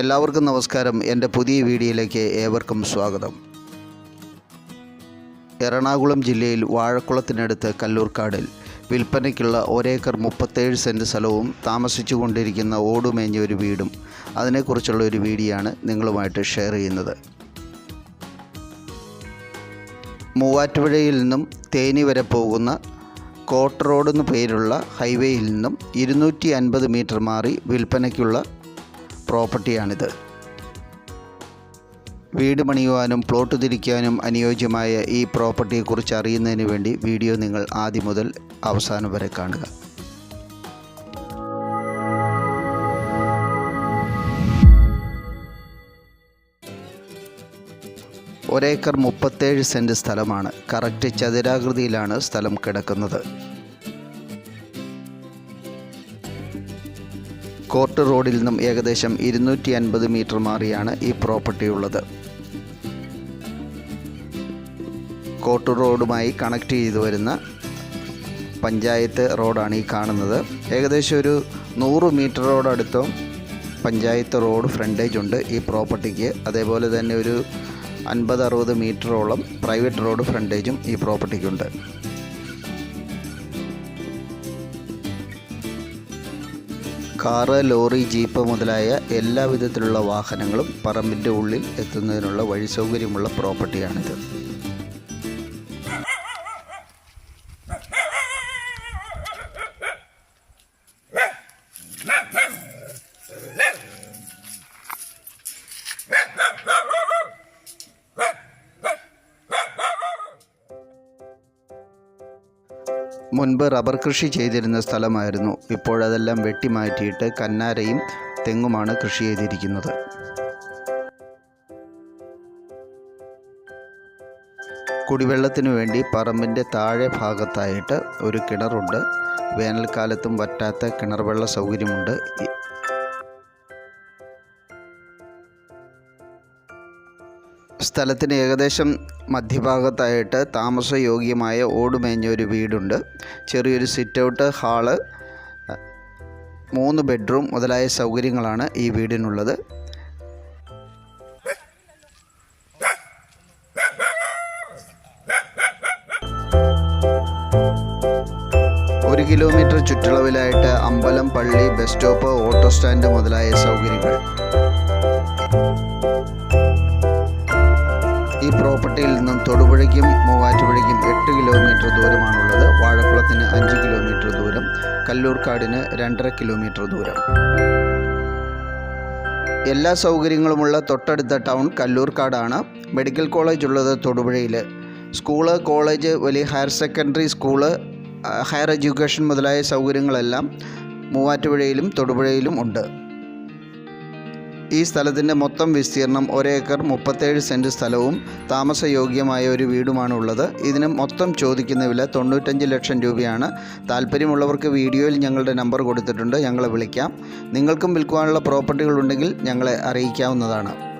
എല്ലാവർക്കും നമസ്കാരം. എന്റെ പുതിയ വീഡിയോയിലേക്ക് ഏവർക്കും സ്വാഗതം. എറണാകുളം ജില്ലയിൽ വാഴക്കുളത്തിനടുത്ത് കല്ലൂർക്കാടിൽ വിൽപ്പനയ്ക്കുള്ള ഒരേക്കർ മുപ്പത്തേഴ് സെന്റ് സ്ഥലവും താമസിച്ചു കൊണ്ടിരിക്കുന്ന ഓടുമേഞ്ഞ ഒരു വീടും അതിനെക്കുറിച്ചുള്ള ഒരു വീഡിയോ ആണ് നിങ്ങളുമായിട്ട് ഷെയർ ചെയ്യുന്നത്. മൂവാറ്റുപുഴയിൽ നിന്നും തേനി വരെ പോകുന്ന കോട്ട് റോഡ് എന്നു പേരുള്ള ഹൈവേയിൽ നിന്നും ഇരുന്നൂറ്റി അൻപത് മീറ്റർ മാറി വിൽപ്പനയ്ക്കുള്ള പ്രോപ്പർട്ടിയാണിത്. വീട് പണിയുവാനും പ്ലോട്ട് തിരിക്കാനും അനുയോജ്യമായ ഈ പ്രോപ്പർട്ടിയെക്കുറിച്ച് അറിയുന്നതിന് വേണ്ടി വീഡിയോ നിങ്ങൾ ആദ്യം മുതൽ അവസാനം വരെ കാണുക. ഒരേക്കർ മുപ്പത്തേഴ് സെന്റ് സ്ഥലമാണ്. കറക്റ്റ് ചതുരാകൃതിയിലാണ് സ്ഥലം കിടക്കുന്നത്. കോർട്ട് റോഡിൽ നിന്നും ഏകദേശം ഇരുന്നൂറ്റി അൻപത് മീറ്റർ മാറിയാണ് ഈ പ്രോപ്പർട്ടി ഉള്ളത്. കോർട്ട് റോഡുമായി കണക്ട് ചെയ്തു വരുന്ന പഞ്ചായത്ത് റോഡാണ് ഈ കാണുന്നത്. ഏകദേശം ഒരു നൂറ് മീറ്ററോടടുത്തും പഞ്ചായത്ത് റോഡ് ഫ്രണ്ടേജ് ഉണ്ട് ഈ പ്രോപ്പർട്ടിക്ക്. അതേപോലെ തന്നെ ഒരു അൻപത് അറുപത് മീറ്ററോളം പ്രൈവറ്റ് റോഡ് ഫ്രണ്ടേജും ഈ പ്രോപ്പർട്ടിക്കുണ്ട്. കാറ് ലോറി ജീപ്പ് മുതലായ എല്ലാ വിധത്തിലുള്ള വാഹനങ്ങളും പറമ്പിന്റെ ഉള്ളിൽ എത്തുന്നതിനുള്ള വഴി സൗകര്യമുള്ള പ്രോപ്പർട്ടിയാണിത്. മുൻപ് റബ്ബർ കൃഷി ചെയ്തിരുന്ന സ്ഥലമായിരുന്നു. ഇപ്പോഴതെല്ലാം വെട്ടിമാറ്റിയിട്ട് കന്നാരയും തെങ്ങുമാണ് കൃഷി ചെയ്തിരിക്കുന്നത്. കുടിവെള്ളത്തിനു വേണ്ടി പറമ്പിന്റെ താഴെ ഭാഗത്തായിട്ട് ഒരു കിണറുണ്ട്. വേനൽക്കാലത്തും വറ്റാത്ത കിണർ വെള്ള സൗകര്യമുണ്ട്. സ്ഥലത്തിന് ഏകദേശം മധ്യഭാഗത്തായിട്ട് താമസയോഗ്യമായ ഓടുമേഞ്ഞൊരു വീടുണ്ട്. ചെറിയൊരു സിറ്റ് ഔട്ട് ഹാൾ മൂന്ന് ബെഡ്റൂം മുതലായ സൗകര്യങ്ങളാണ് ഈ വീടിനുള്ളത്. ഒരു കിലോമീറ്റർ ചുറ്റളവിലായിട്ട് അമ്പലം പള്ളി ബസ് സ്റ്റോപ്പ് ഓട്ടോ സ്റ്റാൻഡ് മുതലായ സൗകര്യങ്ങൾ. പ്രോപ്പർട്ടിയിൽ നിന്നും തൊടുപുഴയ്ക്കും മൂവാറ്റുപുഴയ്ക്കും എട്ട് കിലോമീറ്റർ ദൂരമാണുള്ളത്. വാഴക്കുളത്തിന് അഞ്ച് കിലോമീറ്റർ ദൂരം. കല്ലൂർക്കാടിന് രണ്ടര കിലോമീറ്റർ ദൂരം. എല്ലാ സൗകര്യങ്ങളുമുള്ള തൊട്ടടുത്ത ടൗൺ കല്ലൂർക്കാടാണ്. മെഡിക്കൽ കോളേജ് ഉള്ളത് തൊടുപുഴയിൽ സ്കൂൾ കോളേജ് വലിയ higher secondary school higher education മുതലായ സൗകര്യങ്ങളെല്ലാം മൂവാറ്റുപുഴയിലും തൊടുപുഴയിലും ഉണ്ട്. ഈ സ്ഥലത്തിന്റെ മൊത്തം വിസ്തീർണം ഒരേക്കർ മുപ്പത്തേഴ് സെന്റ് സ്ഥലവും താമസയോഗ്യമായ ഒരു വീടുമാണ് ഉള്ളത് ഇതിന് മൊത്തം ചോദിക്കുന്ന വില തൊണ്ണൂറ്റഞ്ച് ലക്ഷം രൂപയാണ്. താല്പര്യമുള്ളവർക്ക് വീഡിയോയിൽ ഞങ്ങളുടെ നമ്പർ കൊടുത്തിട്ടുണ്ട്. ഞങ്ങളെ വിളിക്കാം. നിങ്ങൾക്കും വിൽക്കുവാനുള്ള പ്രോപ്പർട്ടികളുണ്ടെങ്കിൽ ഞങ്ങളെ അറിയിക്കാവുന്നതാണ്.